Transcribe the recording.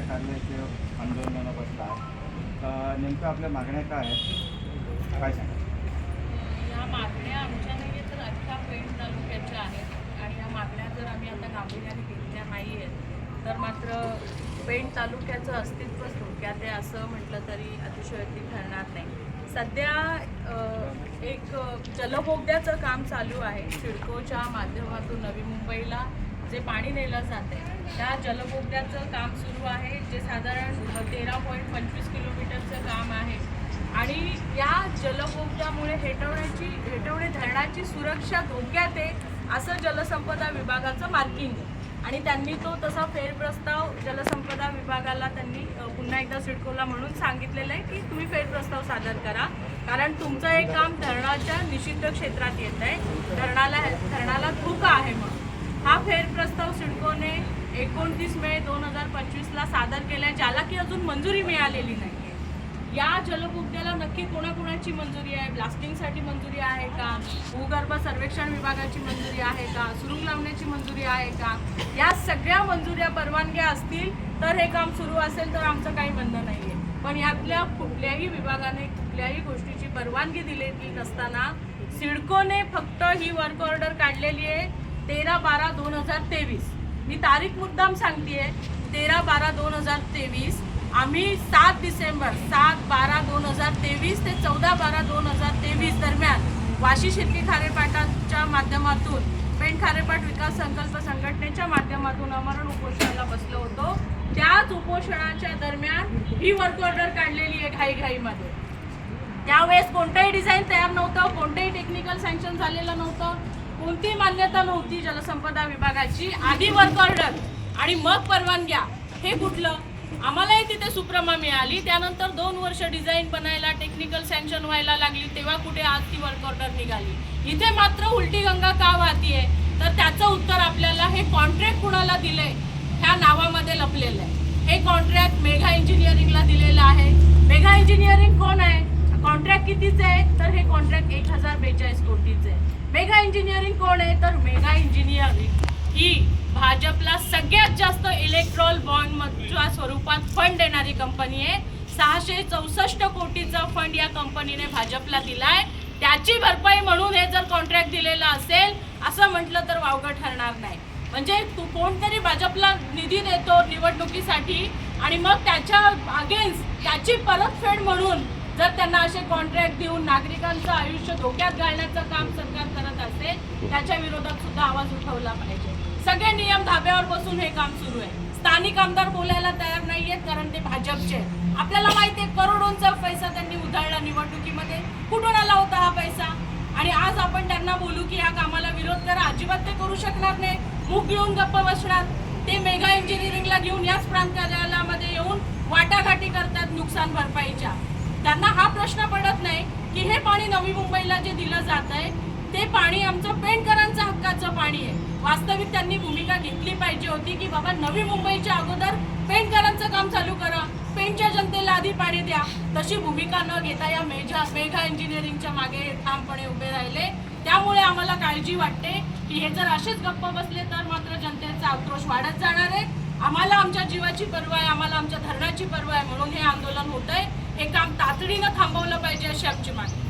राज्य कार्यालयाचे आंदोलनाला बसला आहे. नेमकं आपल्या मागण्या काय आहेत? काय सांगा या मागण्या आमच्या नाही तर अख्ख्या पेंट तालुक्याच्या आहेत. आणि या मागण्या जर आम्ही आता गांभीर्याने घेतल्या नाही आहेत तर मात्र पेंट तालुक्याचं अस्तित्वच धोक्यात आहे असं म्हटलं तरी अतिशयोक्ती ठरणार नाही. सध्या एक जलबोगद्याचं काम चालू आहे. सिडकोच्या माध्यमातून नवी मुंबईला जे पाणी नेलं जाते त्या जलबोगद्याचं काम सुरू आहे जे साधारण तेरा पॉईंट पंचवीस किलोमीटरचं काम आहे. आणि या जलबोगद्यामुळे हेटवण्याची हेटवणे धरणाची सुरक्षा धोक्यात आहे असं जलसंपदा विभागाचं मार्किंग आहे. आणि त्यांनी तो तसा फेरप्रस्ताव जलसंपदा विभागाला त्यांनी पुन्हा एकदा सिडकोला म्हणून सांगितलेलं आहे की तुम्ही फेरप्रस्ताव सादर करा. कारण तुमचं हे काम धरणाच्या निषिद्ध क्षेत्रात येत आहे धरणाला धरणाला धोका आहे म्हणून. हा फेरप्रस्ताव सिडकोने एकोणतीस मे दोन हजार पंचवीसला सादर केला ज्याला की अजून मंजुरी मिळालेली नाही या जलबोगद्याला नक्की कोणाकोणाची मंजुरी आहे? ब्लास्टिंगसाठी मंजुरी आहे का? भूगर्भ सर्वेक्षण विभागाची मंजुरी आहे का? सुरुंग लावण्याची मंजुरी आहे का? या सगळ्या मंजुऱ्या परवानग्या असतील तर हे काम सुरू असेल तर आमचं काही म्हणणं नाही आहे पण यातल्या कुठल्याही विभागाने कुठल्याही गोष्टीची परवानगी दिलेली नसताना सिडकोने फक्त ही वर्क ऑर्डर काढलेली आहे. तेरा बारा दोन हजार तेवीस. मी तारीख मुद्दाम सांगते तेरा बारा दोन हजार तेवीस. आम्ही सात डिसेंबर सात बारा दोन हजार तेवीस ते चौदा बारा दोन हजार तेवीस दरम्यान वाशी शिर्की खारेपाटाच्या माध्यमातून पेण खारेपाट विकास संकल्प संघटनेच्या माध्यमातून अमरण उपोषणाला बसलो होतो. त्याच उपोषणाच्या दरम्यान ही वर्क ऑर्डर काढलेली आहे घाईघाईमध्ये. त्यावेळेस कोणतंही डिझाईन तयार नव्हतं कोणतंही टेक्निकल सँक्शन झालेलं नव्हतं. कोणतीही मान्यता नव्हती जलसंपदा विभागाची? आधी वर्क ऑर्डर आणि मग परवानग्या. हे कुठलं? आम्हालाही तिथे सुप्रमा मिळाली. त्यानंतर दोन वर्ष डिझाईन बनायला टेक्निकल सँक्शन व्हायला लागली. तेव्हा कुठे आज ती वर्क ऑर्डर निघाली? इथे मात्र उलटी गंगा का वाहतीये? तर त्याचं उत्तर आपल्याला हे कॉन्ट्रॅक्ट कुणाला दिलंय? ह्या नावामध्ये लपलेलं आहे. हे कॉन्ट्रॅक्ट मेघा इंजिनिअरिंगला दिलेलं आहे. मेघा इंजिनिअरिंग कोण आहे कॉन्ट्रॅक्ट कितीचे आहे तर हे कॉन्ट्रॅक्ट एक हजार बेचाळीस कोटीचे मेगा इंजिनिअरिंग कोण आहे? तर मेगा इंजिनिअरिंग ही भाजपला सगळ्यात जास्त इलेक्ट्रॉल बॉन्डच्या स्वरूपात फंड देणारी कंपनी आहे. सहाशे चौसष्ट कोटीचा फंड या कंपनीने भाजपला दिलाय. त्याची भरपाई म्हणून हे जर कॉन्ट्रॅक्ट दिलेलं असेल असं म्हटलं तर वावगं ठरणार नाही. म्हणजे तू कोणतरी भाजपला निधी देतो निवडणुकीसाठी आणि मग त्याच्या अगेन्स्ट त्याची परतफेड म्हणून जर त्यांना असे कॉन्ट्रॅक्ट देऊन नागरिकांचं आयुष्य धोक्यात घालण्याचं काम सरकार करत असेल त्याच्या विरोधात सुद्धा आवाज उठवला पाहिजे. सगळे नियम धाब्यावर बसून हे काम सुरू आहे. स्थानिक आमदार बोलायला तयार नाहीयेत कारण ते भाजपचे आहेत. आपल्याला माहिती आहे करोडोंचा पैसा त्यांनी उधळला निवडणुकीमध्ये. कुठून आला होता हा पैसा? आणि आज आपण त्यांना बोलू की ह्या कामाला विरोध करा अजिबात ते करू शकणार नाही. मुख घेऊन गप्प बसणार. ते मेगा इंजिनिअरिंगला घेऊन याच प्रांत कार्यालयामध्ये येऊन वाटाघाटी करतात नुकसान भरपाईची. त्यांना हा प्रश्न पडत नाही की हे पाणी नवी मुंबईला जे दिलं जात आहे ते पाणी आमचं पेंटकरांचं हक्काचं पाणी आहे. वास्तविक त्यांनी भूमिका घेतली पाहिजे होती की बाबा नवी मुंबईच्या अगोदर पेंटकरांचं काम चालू करा पेंटच्या जनतेला आधी पाणी द्या. तशी भूमिका न घेता या मेघा मेघा इंजिनिअरिंगच्या मागे ठामपणे उभे राहिले. त्यामुळे आम्हाला काळजी वाटते की हे जर असेच गप्प बसले तर मात्र जनतेचा आक्रोश वाढत जाणार आहे. आम्हाला आमच्या जीवाची पर्वा आहे आम्हाला आमच्या धरणाची पर्वा आहे म्हणून हे आंदोलन होत आहे हे काम तातडीनं थांबवलं पाहिजे अशी आमची मागणी.